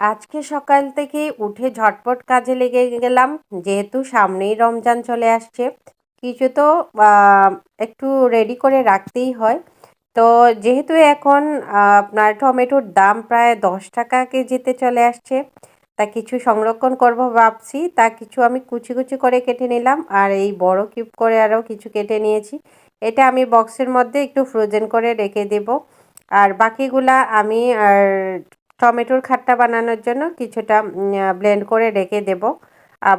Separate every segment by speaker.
Speaker 1: আজকে সকাল থেকে উঠে ঝটপট কাজে লেগে গেলাম। যেহেতু সামনেই রমজান চলে আসছে, কিছু তো একটু রেডি করে রাখতেই হয়। তো যেহেতু এখন আপনার টমেটোর দাম প্রায় দশ টাকা কেজিতে চলে আসছে, তা কিছু সংরক্ষণ করব ভাবছি। তা কিছু আমি কুচি কুচি করে কেটে নিলাম, আর এই বড় কিউব করে আরও কিছু কেটে নিয়েছি। এটা আমি বক্সের মধ্যে একটু ফ্রোজেন করে রেখে দেব। আর বাকিগুলা আমি, আর টমেটোর খাট্টা বানানোর জন্য কিছুটা ব্লেন্ড করে রেখে দেব।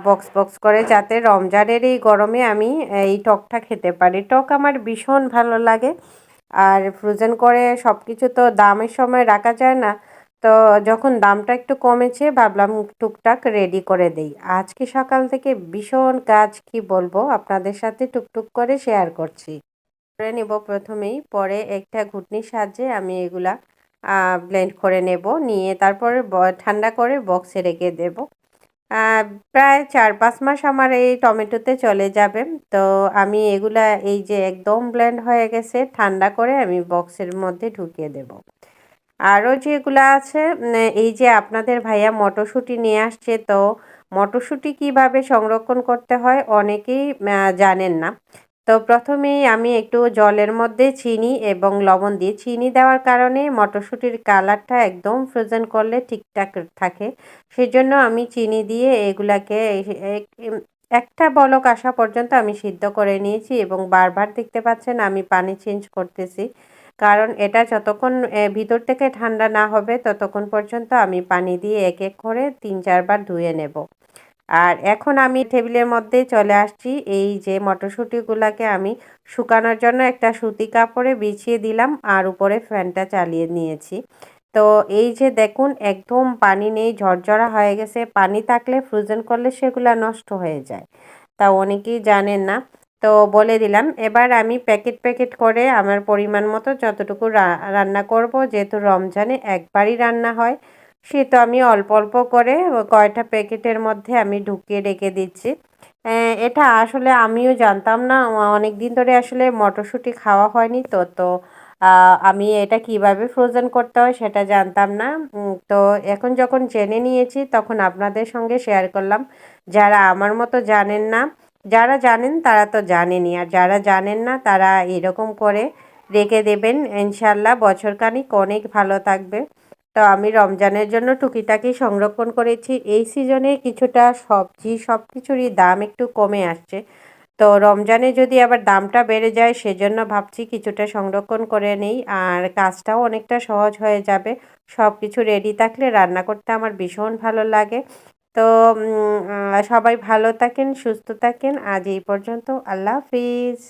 Speaker 1: বক্স বক্স করে যাতে রমজানের এই গরমে আমি এই টকটা খেতে পারি। টক আমার ভীষণ ভালো লাগে। আর ফ্রোজেন করে সব কিছু তো দামের সময় রাখা যায় না। তো যখন দামটা একটু কমেছে, ভাবলাম টুকটাক রেডি করে দেই। আজকে সকাল থেকে ভীষণ কাজ, কি বলব, আপনাদের সাথে টুকটুক করে শেয়ার করছি। করে নেব প্রথমেই। পরে একটা ঘুটনির সাহায্যে আমি এগুলা ব্লেন্ড করে নেব। নিয়ে তারপরে ঠান্ডা করে বক্সে রেখে দেব। প্রায় চার পাঁচ মাস আমার এই টমেটোতে চলে যাবে। তো আমি এগুলা, এই যে একদম ব্লেন্ড হয়ে গেছে, ঠান্ডা করে আমি বক্সের মধ্যে ঢুকিয়ে দেব। আরও যেগুলো আছে এই যে আপনাদের ভাইয়া মটরশুঁটি নিয়ে আসছে, তো মটরশুঁটি কীভাবে সংরক্ষণ করতে হয় অনেকেই জানেন না। তো প্রথমেই আমি একটু জলের মধ্যে চিনি এবং লবণ দিয়ে চিনি দেওয়ার কারণে মটরশুঁটির কালারটা একদম ফ্রোজেন করলে ঠিকঠাক থাকে। সেজন্য আমি চিনি দিয়ে এগুলাকে একটা বলক আসা পর্যন্ত আমি সিদ্ধ করে নিয়েছি এবং বারবার দেখতে পাচ্ছেন আমি পানি চেঞ্জ করতেছি। কারণ এটা যতক্ষণ ভিতর থেকে ঠান্ডা না হবে ততক্ষণ পর্যন্ত আমি পানি দিয়ে এক এক করে তিন চারবার ধুয়ে নেব। আর এখন আমি টেবিলের মধ্যে চলে আসছি। এই যে মটরশুঁটিগুলোকে আমি শুকানোর জন্য একটা সুতি কাপড়ে বিছিয়ে দিলাম আর উপরে ফ্যানটা চালিয়ে নিয়েছি। তো এই যে দেখুন, একদম পানি নেই, ঝরঝরা হয়ে গেছে। পানি থাকলে, ফ্রোজেন করলে সেগুলো নষ্ট হয়ে যায়। তা অনেকেই জানেন না। তো বলে দিলাম, এবার আমি প্যাকেট প্যাকেট করে আমার পরিমাণ মতো যতটুকু রান্না করব, যেহেতু রমজানে একবারই রান্না হয় সে তো আমি অল্প অল্প করে কয়টা প্যাকেটের মধ্যে আমি ঢুকিয়ে রেখে দিচ্ছি। এটা আসলে আমিও জানতাম না। অনেক দিন ধরে আসলে মটরশুঁটি খাওয়া হয়নি তো তো আমি এটা কীভাবে ফ্রোজেন করতে হয় সেটা জানতাম না। তো এখন যখন জেনে নিয়েছি তখন আপনাদের সঙ্গে শেয়ার করলাম। যারা আমার মতো জানেন না, যারা জানেন তারা তো জানেনই আর যারা জানেন না তারা এরকম করে রেখে দেবেন। ইনশাল্লাহ বছরখানিক অনেক ভালো থাকবে। তো আমি রমজানের জন্য টুকিটাকি সংরক্ষণ করেছি। এই সিজনে কিছুটা সবজি সব কিছুরই দাম একটু কমে আসছে। তো রমজানে যদি আবার দামটা বেড়ে যায়, সেজন্য ভাবছি কিছুটা সংরক্ষণ করে নেই। আর কাজটাও অনেকটা সহজ হয়ে যাবে। সব কিছু রেডি থাকলে রান্না করতে আমার ভীষণ ভালো লাগে। তো সবাই ভালো থাকেন, সুস্থ থাকেন। আজ এই পর্যন্ত। আল্লাহ হাফিজ।